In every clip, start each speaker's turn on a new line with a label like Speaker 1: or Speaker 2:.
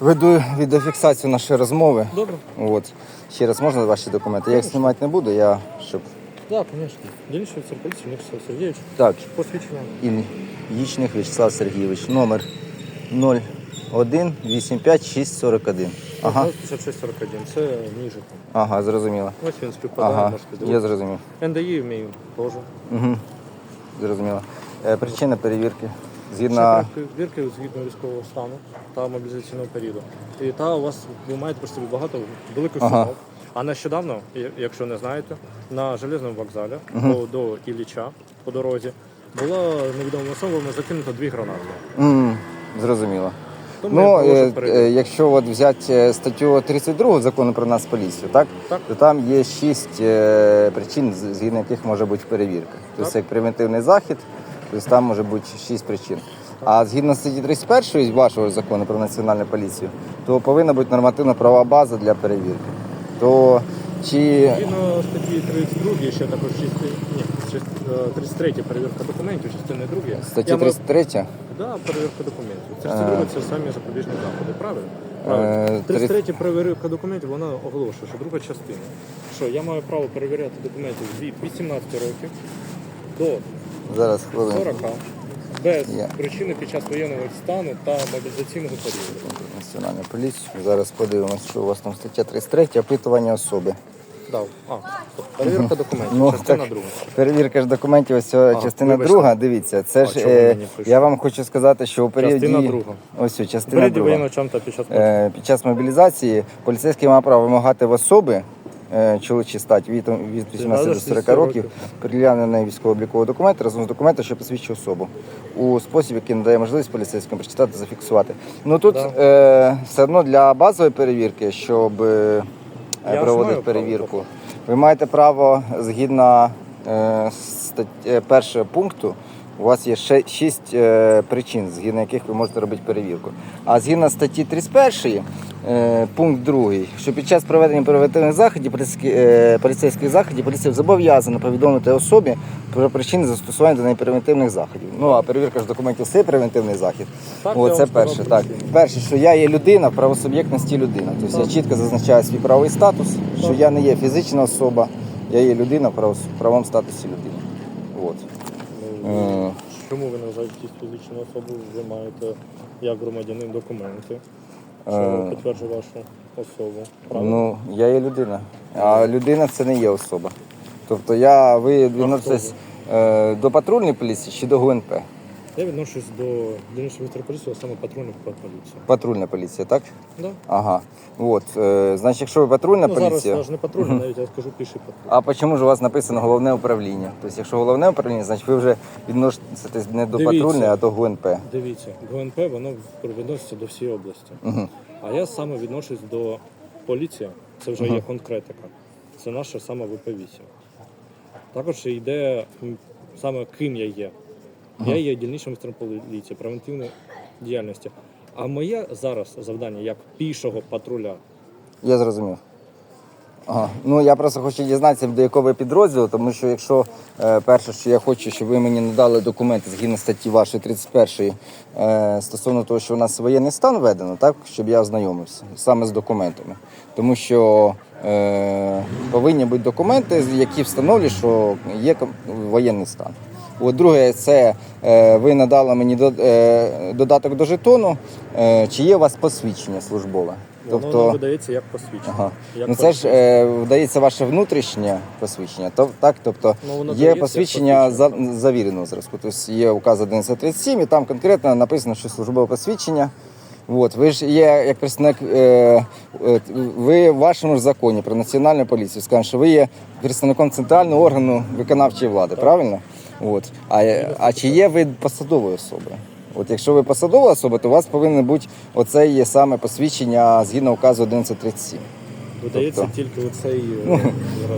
Speaker 1: Веду відеофіксацію нашої розмови.
Speaker 2: Добре.
Speaker 1: От. Ще раз можна ваші документи? Я їх знімати не буду, я щоб.
Speaker 2: Так, звісно. Дільничний офіцер поліції Вячеслав Сергійович.
Speaker 1: Так,
Speaker 2: Посвідчення.
Speaker 1: Ільїчник Вячеслав Сергійович, номер 01 85641. Ага,
Speaker 2: 5641. Це мій жетон.
Speaker 1: ага, зрозуміло.
Speaker 2: Ось він співпадає,
Speaker 1: Ага,
Speaker 2: можете
Speaker 1: я зрозумів.
Speaker 2: НДІ вмію теж.
Speaker 1: Угу. Зрозуміло. Е, причина перевірки. Згідно.
Speaker 2: перевірки згідно військового стану та мобілізаційного періоду. І та у вас ви маєте собі багато велику
Speaker 1: Ага.
Speaker 2: суму. А нещодавно, якщо не знаєте, на железному вокзалі по- до Ілліча по дорозі була невідомими особами закинуто дві гранати.
Speaker 1: М, зрозуміло.
Speaker 2: Тому
Speaker 1: Ну, е, е, якщо от взяти е, статтю 32 закону про нас поліцію, так?
Speaker 2: Так.
Speaker 1: то там є шість е, причин, згідно яких може бути перевірка. Тобто як превентивний захід, тобто там може бути шість причин. А згідно статті 31 вашого закону про національну поліцію, то повинна бути нормативно-права база для перевірки. То чи
Speaker 2: Згідно статті 32 ще також частини, ні, част- е, 33 перевірка документів, частини 2.
Speaker 1: стаття 33?
Speaker 2: Да, перевірка документів. Це ж
Speaker 1: Е.
Speaker 2: це самі запобіжні заходи, правильно?
Speaker 1: Е,
Speaker 2: Правильно. 33 перевірка документів, вона оголошує, що друга частина. Що я маю право перевіряти документи від 18 років до
Speaker 1: Зараз хвилину.
Speaker 2: 40 без
Speaker 1: Я.
Speaker 2: причини під час воєнного стану та мобілізаційного періоду.
Speaker 1: Національну поліцію. Зараз подивимось, що у вас там стаття 33, опитування особи.
Speaker 2: Да. А, перевірка документів,
Speaker 1: Ну,
Speaker 2: частина
Speaker 1: так.
Speaker 2: друга.
Speaker 1: Перевірка ж документів, ось ця
Speaker 2: А,
Speaker 1: частина
Speaker 2: вибачте.
Speaker 1: друга. Дивіться, це
Speaker 2: А
Speaker 1: ж е, я вам хочу сказати, що у періоді
Speaker 2: Частина друга.
Speaker 1: ось частина друга.
Speaker 2: воєнного та під час
Speaker 1: Е, під час мобілізації поліцейський має право вимагати в особи е, чоловічі статі від, від 18 до 40 років переглянений військово-обліковий документ разом з документом, що посвідчує особу у спосіб, який надає можливість поліцейському прочитати, зафіксувати. Ну тут е, все одно для базової перевірки, щоб е, проводити перевірку, ви маєте право згідно е, статті, е, першого пункту. У вас є ще шість е, причин, згідно яких ви можете робити перевірку. А згідно статті 31, е, пункт 2, що під час проведення превентивних заходів, поліцейських, е, заходів, поліція зобов'язана повідомити особі про причини застосування до неї превентивних заходів. Ну а перевірка ж документів це превентивний захід.
Speaker 2: Так,
Speaker 1: О, це перше. Так. Перше, що я є людина в правосуб'єктності людина. Тобто я чітко зазначаю свій правовий статус, що
Speaker 2: Так.
Speaker 1: я не є фізична особа, я є людина в правовому статусі людини. От.
Speaker 2: Ну,
Speaker 1: Е,
Speaker 2: Чому ви називаєте фізичну особу? Ви маєте як громадянин документи, що
Speaker 1: Е.
Speaker 2: підтверджує вашу особу. Правильно?
Speaker 1: Ну, я є людина. А людина це не є особа. Тобто я ви відноситесь е, до патрульної поліції чи до ГУНП?
Speaker 2: Я відношусь до дільничного міністра поліції, а саме патрульних поліції.
Speaker 1: Патрульна поліція, так?
Speaker 2: Да?
Speaker 1: Ага. От. Е, значить, якщо ви патрульна
Speaker 2: Ну, зараз
Speaker 1: поліція.
Speaker 2: аж не патрульна, навіть я скажу піший патруль.
Speaker 1: А чому ж у вас написано головне управління? Тобто, якщо головне управління, значить ви вже відноситесь не до
Speaker 2: Дивіться.
Speaker 1: патрульної, а до ГУНП.
Speaker 2: Дивіться, ГУНП воно відноситься до всієї області.
Speaker 1: Угу.
Speaker 2: А я саме відношусь до поліції, це вже є конкретика. Це наша саме ВП-8. Також йде м, саме ким я є. Я є дільничним міністром поліції, превентивної діяльності. А моє зараз завдання як пішого патруля.
Speaker 1: Я зрозумів. Ага. Ну я просто хочу дізнатися, до якого ви підрозділу, тому що якщо е, перше, що я хочу, щоб ви мені надали документи згідно статті вашої 31 е, стосовно того, що у нас воєнний стан введено, так щоб я ознайомився саме з документами. Тому що е, повинні бути документи, які встановлюють, що є воєнний стан. От друге, це е, ви надали мені до, е, додаток до жетону. Е, чи є у вас посвідчення службове?
Speaker 2: Воно видається як посвідчення.
Speaker 1: Ага.
Speaker 2: Як
Speaker 1: Ну це ж е, вдається ваше внутрішнє посвідчення. То так, тобто
Speaker 2: Ну,
Speaker 1: є
Speaker 2: як
Speaker 1: посвідчення за, завіреного зразку. Тобто є указ 1137, і там конкретно написано, що службове посвідчення. От, ви ж є як представник, е, ви в вашому ж законі про національну поліцію скажемо, що ви є представником центрального органу виконавчої влади, правильно? От. А, а чи є ви посадовою особою? От якщо ви посадова особа, то у вас повинно бути оце є саме посвідчення згідно указу 1137.
Speaker 2: Видається
Speaker 1: тобто-
Speaker 2: тільки оцей. е,
Speaker 1: Ну,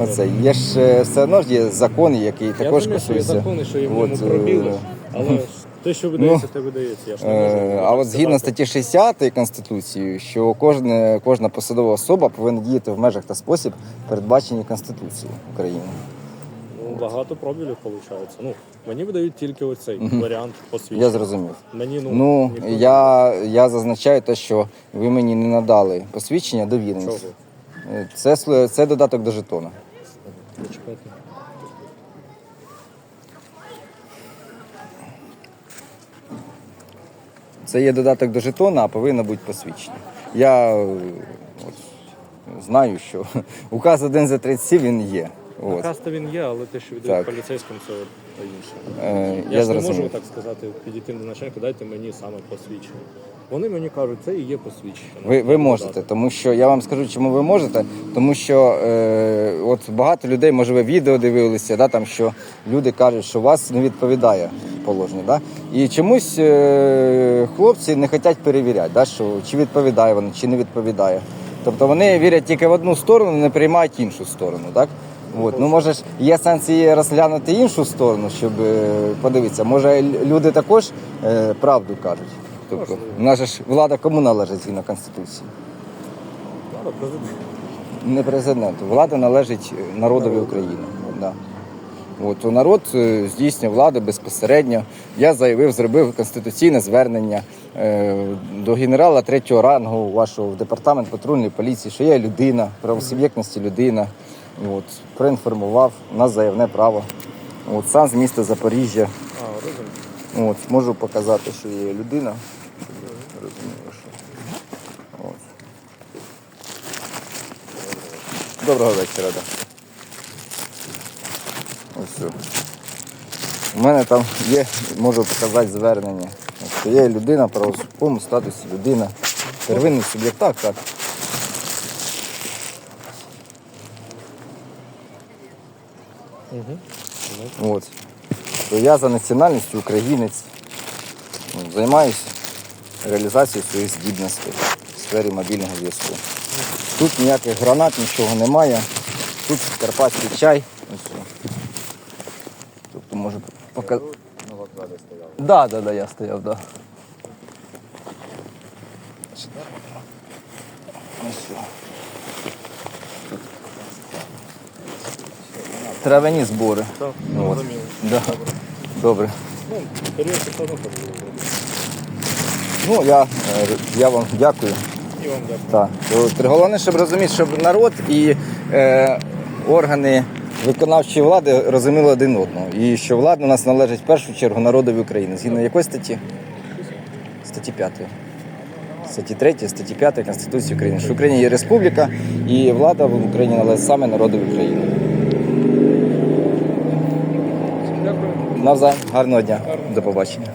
Speaker 1: Оце є ж е, все одно ж є закон, який
Speaker 2: Я
Speaker 1: також
Speaker 2: що є закони, що є в
Speaker 1: От,
Speaker 2: ньому
Speaker 1: е,
Speaker 2: пробіли, але те, що видається, те видається. Я ж не можу.
Speaker 1: Е, А от згідно статті 60 Конституції, що кожна, кожна посадова особа повинна діяти в межах та спосіб, передбачені Конституцією України.
Speaker 2: Багато пробілів виходить. Ну, мені видають тільки оцей варіант посвідчення.
Speaker 1: Я зрозумів.
Speaker 2: Мені ну,
Speaker 1: Ну, я, я зазначаю те, що ви мені не надали посвідчення довіреність. Це, це додаток до жетона.
Speaker 2: Почекайте.
Speaker 1: Це є додаток до жетона, а повинно бути посвідчення. Я е, от, знаю, що указ 1 за 37 він є. От.
Speaker 2: Наказ-то він є, але те, що віддають
Speaker 1: Так.
Speaker 2: поліцейським, це та інше.
Speaker 1: Е,
Speaker 2: Я,
Speaker 1: я
Speaker 2: ж не можу так сказати, підійти до начальника, дайте мені саме посвідчення. Вони мені кажуть, це і є посвідчення.
Speaker 1: Ви, ви можете, тому що я вам скажу, чому ви можете. Тому що е, от багато людей, може, ви відео дивилися, да, там, що люди кажуть, що вас не відповідає положення. Да? І чомусь е, хлопці не хочуть перевіряти, да, що, чи відповідає вони, чи не відповідає. Тобто вони вірять тільки в одну сторону, не приймають іншу сторону. Так? От. Ну, може ж, є сенс її розглянути іншу сторону, щоб е, подивитися. Може, люди також е, правду кажуть. Тобто, у нас же ж влада кому належить згідно Конституції?
Speaker 2: Ладно, президент.
Speaker 1: Не президенту. Влада належить е, народові України. Да. От, народ е, здійснює владу безпосередньо. Я заявив, зробив конституційне звернення до генерала третього рангу вашого в департамент патрульної поліції, що я людина, правосуб'єктності людина. От, проінформував, у нас заявне право. От, сам з міста Запоріжжя.
Speaker 2: А.
Speaker 1: От, можу показати, що є людина. щоб що. От. Доброго вечора. Да. Ось. все. У мене там є, можу показати звернення. От, є людина в статусі людина. Первинний суб'єкт. Так, так.
Speaker 2: Угу.
Speaker 1: От. То я за національністю українець. Ну, Займаюся реалізацією своїх здібностей в сфері мобільного зв'язку. Тут ніяких гранат, нічого немає. Тут карпатський чай. Тобто можу показати. Да, да, да, я стояв, да. Ось. Травяні збори.
Speaker 2: Так,
Speaker 1: Ну, от.
Speaker 2: зрозуміло.
Speaker 1: Да. Добре.
Speaker 2: Ну, період все одно.
Speaker 1: Ну, я, е, я вам дякую.
Speaker 2: І вам дякую.
Speaker 1: Так. Головне, щоб розуміти, щоб народ і е, органи виконавчої влади розуміли один одного. І що влада у нас належить в першу чергу народові України. Згідно якої статті? Статті 5. Статті 3, статті 5 Конституції України. Що в Україні є республіка і влада в Україні належить саме народові України. Навзаєм, гарного дня. До побачення.